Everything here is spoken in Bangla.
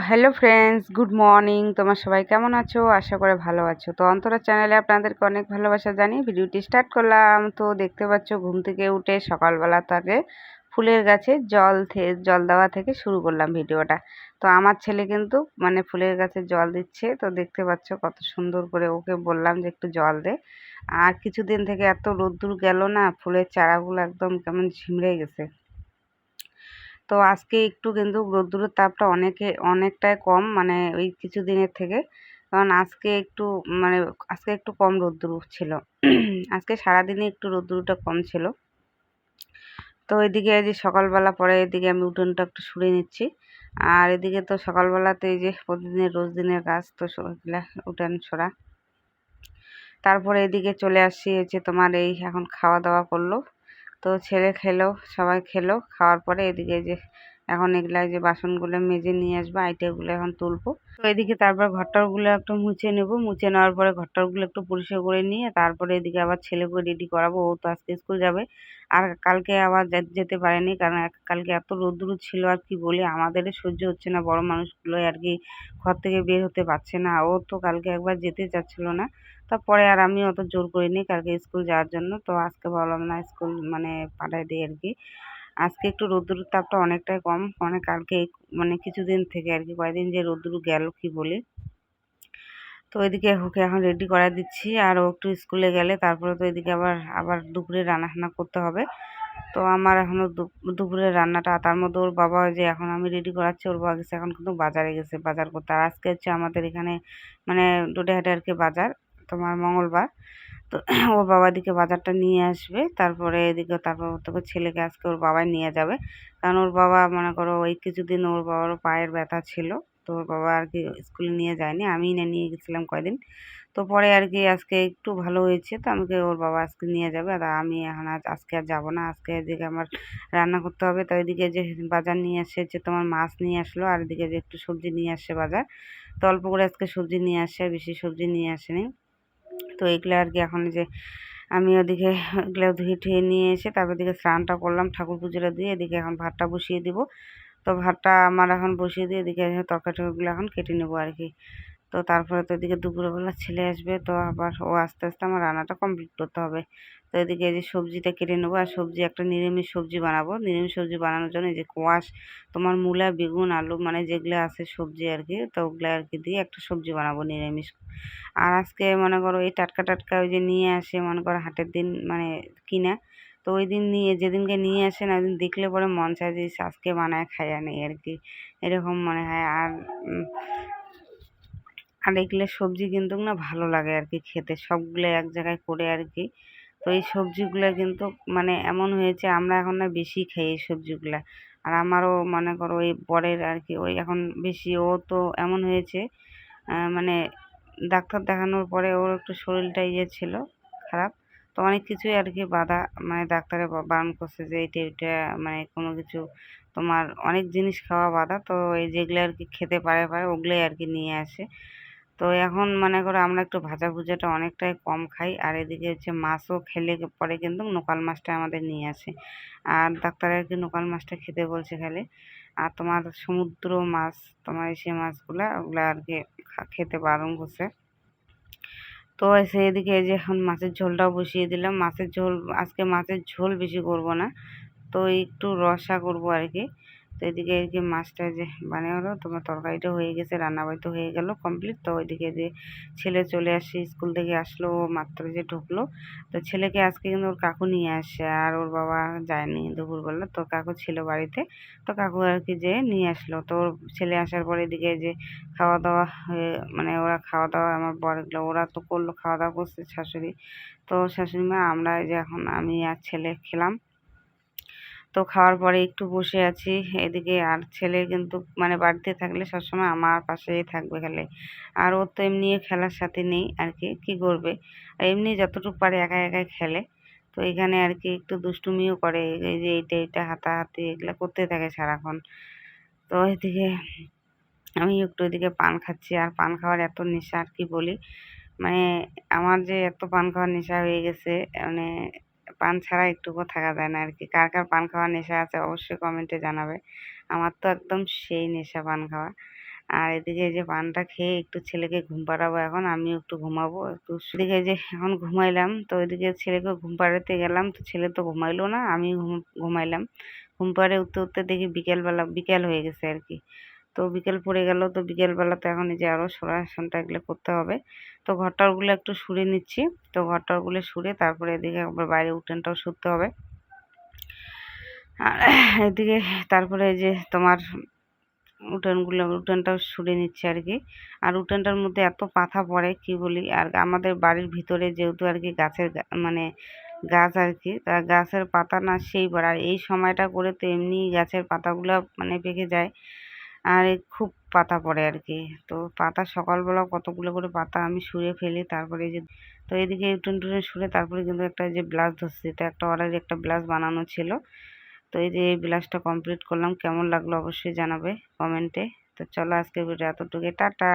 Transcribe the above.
হ্যালো ফ্রেন্ডস গুড মর্নিং তোমার সবাই কেমন আছো? আশা করে ভালো আছো। তো অন্তরা চ্যানেলে আপনাদেরকে অনেক ভালোবাসা জানি ভিডিওটি স্টার্ট করলাম। তো দেখতে পাচ্ছ, ঘুম থেকে উঠে সকালবেলা তাকে ফুলের গাছে জল জল দেওয়া থেকে শুরু করলাম ভিডিওটা। তো আমার ছেলে কিন্তু মানে ফুলের গাছে জল দিচ্ছে। তো দেখতে পাচ্ছ, কত সুন্দর করে ওকে বললাম যে একটু জল দে। আর কিছুদিন থেকে এত রোদ্দুর গেল না, ফুলের চারাগুলো একদম কেমন ঝিমড়ে গেছে। তো আজকে একটু কিন্তু রোদ্দুরের তাপটা অনেকে, অনেকটাই কম মানে ওই কিছু দিনের থেকে। কারণ আজকে একটু মানে আজকে একটু কম রোদ্দুর ছিল। আজকে সারাদিনই একটু রোদ্দুরটা কম ছিল। তো এদিকে যে সকালবেলা পরে এদিকে আমি উঠোনটা একটু সরে নিচ্ছি। আর এদিকে তো সকালবেলাতে এই যে প্রতিদিনের রোজ দিনের গাছ তো উঠান সরা। তারপরে এদিকে চলে আসছি হচ্ছে তোমার এই এখন খাওয়া দাওয়া করল। তো ছেলে খেলো সবাই খেলো খাওয়ার পরে এদিকে যে এখন এগুলা যে বাসনগুলো মেজে নিয়ে আসব আইটেগুলো এখন তুলবো। তো এদিকে তারপর ঘরটারগুলো একটু মুছে নেব। মুছে নেওয়ার পরে ঘরটারগুলো একটু পরিষ্কার করে নিয়ে তারপরে এদিকে আবার ছেলেকে রেডি করাবো। ও তো আজকে স্কুল যাবে। আর কালকে আবার যেতে পারেনি কারণ কালকে এত রোদ্রু ছিল আর কি বলি আমাদের সহ্য হচ্ছে না। বড় মানুষগুলো আর কি ঘর থেকে বের হতে পারছে না। ও তো কালকে একবার যেতে চাচ্ছিল না। তারপরে আর আমি অত জোর করিনি কালকে স্কুল যাওয়ার জন্য। তো আজকে বললাম না স্কুল মানে পাঠাই দিই আর কি। আজকে একটু রোদ্দুর তাপটা অনেকটাই কম। মানে কালকে মানে কিছুদিন থেকে আর কি, কয়েকদিন যে রোদ্দুর গেল কি বলি। তো ওইদিকে ওকে এখন রেডি করা দিচ্ছি। আর ও একটু স্কুলে গেলে তারপরে তো এদিকে আবার আবার দুপুরে রান্নাখান্না করতে হবে। তো আমার এখনও দুপুরের রান্নাটা, তার মধ্যে ওর বাবা যে এখন আমি রেডি করাচ্ছি, ওর বাবা গেছে এখন কিন্তু বাজারে গেছে, বাজার করতে। আর আজকে হচ্ছে আমাদের এখানে মানে ডোডেহাটে আর কি বাজার, তোমার মঙ্গলবার। তো ওর বাবা দিকে বাজারটা নিয়ে আসবে। তারপরে এদিকে তারপর তোকে ছেলেকে আজকে ওর বাবাই নিয়ে যাবে। কারণ ওর বাবা মনে করো ওই কিছুদিন ওর বাবারও পায়ের ব্যথা ছিল। তো ওর বাবা আর কি স্কুলে নিয়ে যায়নি। আমি না, নিয়ে গেছিলাম কয়দিন। তো পরে আর কি আজকে একটু ভালো হয়েছে। তো আমাকে ওর বাবা আজকে নিয়ে যাবে। আর আমি এখন আজ, আজকে আর যাব না। আজকে এদিকে আমার রান্না করতে হবে। তো এদিকে যে বাজার নিয়ে আসে, যে তোমার মাছ নিয়ে আসলো। আর এদিকে যে একটু সবজি নিয়ে আসছে বাজার। তো অল্প করে আজকে সবজি নিয়ে আসে। বেশি সবজি নিয়ে আসেনি। তো এগুলো আর কি এখন যে আমি ওদিকে এগুলো ধুয়ে ঠুয়ে নিয়ে এসে তারপর দিকে স্নানটা করলাম, ঠাকুর পুজোটা দিয়ে এদিকে এখন ভাতটা বসিয়ে দিব। তো ভাতটা আমার এখন বসিয়ে দিয়ে এদিকে তরকারি টরকারিগুলো এখন কেটে নেব আর কি। তো তারপরে তো এদিকে দুপুরবেলা ছেলে আসবে, তো আবার ও আস্তে আস্তে আমার রান্নাটা কমপ্লিট করতে হবে। তো এদিকে এই যে সবজিটা কেটে নেব, আর সবজি একটা নিরামিষ সবজি বানাবো। নিরামিষ সবজি বানানোর জন্য এই যে কোয়াশ, তোমার মূলা, বেগুন, আলু মানে যেগুলো আছে সবজি আর কি, তো ওগুলো আর কি দিয়ে একটা সবজি বানাবো নিরামিষ। আর আজকে মনে করো এই টাটকা টাটকা ওই যে নিয়ে আসে, মনে করো হাটের দিন মানে কিনা, তো ওই দিন নিয়ে, যেদিনকে নিয়ে আসে না, ওই দিন দেখলে পরে মন চায় যে আজকে বানায় খাইয়া নেই আর কি। এরকম মনে হয়। আর আর এগুলো সবজি কিন্তু না ভালো লাগে আর কি খেতে। সবগুলো এক জায়গায় করে আর কি তো এই সবজিগুলো কিন্তু মানে এমন হয়েছে, আমরা এখন না বেশি খাই এই সবজিগুলো। আর আমারও মনে করো ওই বরের আর কি ওই এখন বেশি, ও তো এমন হয়েছে মানে ডাক্তার দেখানোর পরে ওর একটু শরীরটা ইয়ে ছিল খারাপ। তো অনেক কিছুই আর কি বাধা মানে ডাক্তারে বারণ করছে যে এইটা এটা মানে কোনো কিছু তোমার অনেক জিনিস খাওয়া বাধা। তো এই যেগুলো আর কি খেতে পারে পারে ওগুলোই আর কি নিয়ে আসে। তো এখন মনে করো আমরা একটু ভাজা ভুজাটা অনেকটাই কম খাই। আর এদিকে হচ্ছে মাছও খেলে পরে কিন্তু নোকাল মাছটা আমাদের নিয়ে আসে। আর ডাক্তার আর কি নোকাল মাছটা খেতে বলছে খেলে? আর তোমার সমুদ্র মাছ, তোমার সে মাছগুলা, ওগুলা আর কি খেতে বারণ করছে। তো এদিকে যে এখন মাছের ঝোলটাও বসিয়ে দিলাম। মাছের ঝোল, আজকে মাছের ঝোল বেশি করব না। তো একটু রসা করব আর কি। তো এদিকে এদিকে মাছটা যে বানিয়ে হলো, তোমার তরকারিটা হয়ে গেছে রান্না রান্নাবাড়ি হয়ে গেল কমপ্লিট তো ওইদিকে যে ছেলে চলে আসে, স্কুল থেকে আসলো, মাত্র যে ঢুকলো। তো ছেলেকে আজকে কিন্তু ওর কাকু নিয়ে আসে, আর ওর বাবা যায়নি দুপুরবেলা। তো কাকু ছিল বাড়িতে, তো কাকু আর কি যে নিয়ে আসলো। তো ওর ছেলে আসার পরে এদিকে যে খাওয়া দাওয়া হয়ে মানে ওরা খাওয়া দাওয়া আমার বড়গুলো ওরা তো করল খাওয়া দাওয়া করছে শাশুড়ি। তো শাশুড়ি মা, আমরা যে এখন আমি আর ছেলে খেলাম। তো খাওয়ার পরে একটু বসে আছি। এদিকে আর ছেলে কিন্তু মানে বাড়িতে থাকলে সবসময় আমার পাশেই থাকবে খেলে। আর ও তো এমনি খেলার সাথে নেই আর কি কী করবে এমনি যতটুকু পারে একা একাই খেলে। তো এখানে আর কি একটু দুষ্টুমিও করে, এই যে এইটা এইটা, হাতাহাতি এগুলো করতে থাকে সারাক্ষণ। তো এদিকে আমি একটু এদিকে পান খাচ্ছি। আর পান খাওয়ার এত নেশা আর কি বলি? মানে আমার যে এত পান খাওয়ার নেশা হয়ে গেছে মানে পান ছাড়া একটুকু থাকা যায় না আর কি কার কার পান খাওয়ার নেশা আছে অবশ্যই কমেন্টে জানাবে। আমার তো একদম সেই নেশা পান খাওয়া। আর এদিকে যে পানটা খেয়ে একটু ছেলেকে ঘুম পাড়াবো এখন, আমিও একটু ঘুমাবো। একটু এদিকে যে এখন ঘুমাইলাম, তো ওইদিকে ছেলেকে ঘুম পাড়াতে গেলাম, তো ছেলে তো ঘুমাইলো না আমি ঘুম, ঘুমাইলাম। ঘুম পাড়ে উঠতে উঠতে দেখি বিকেলবেলা, বিকেল হয়ে গেছে আর কি তো বিকেল পড়ে গেল, তো বিকেলবেলা তো এখন এই যে আরও সরাসনটা এগুলো করতে হবে। তো ঘরটারগুলো একটু সুরে নিচ্ছি। তো ঘরটারগুলো সুরে তারপরে এদিকে আবার বাইরে উঠোনটাও শুতে হবে। আর এদিকে তারপরে যে তোমার উঠানগুলো, উঠানটাও সুরে নিচ্ছে আর কি। আর উঠানটার মধ্যে এত পাথা পড়ে, কি বলি? আর আমাদের বাড়ির ভিতরে যেহেতু আর কি গাছের মানে গাছ আর কি, তা গাছের পাতা না সেই পড়ে আর এই সময়টা করে তো এমনি গাছের পাতাগুলো মানে পেকে যায়। আর খুব পাতা পড়ে আর কি তো পাতা সকালবেলা কতগুলো করে পাতা আমি শুয়ে ফেলি, তারপরে যে, তো এদিকে উঠোন টুটন সুরে তারপরে কিন্তু একটা যে ব্লাউজ ধরছে, এটা একটা অর্ডারে একটা ব্লাউজ বানানো ছিল। তো এই যে এই ব্লাউজটা কমপ্লিট করলাম, কেমন লাগল অবশ্যই জানাবে কমেন্টে তো চলো আজকে ভিডিও এতটুকু টাটা!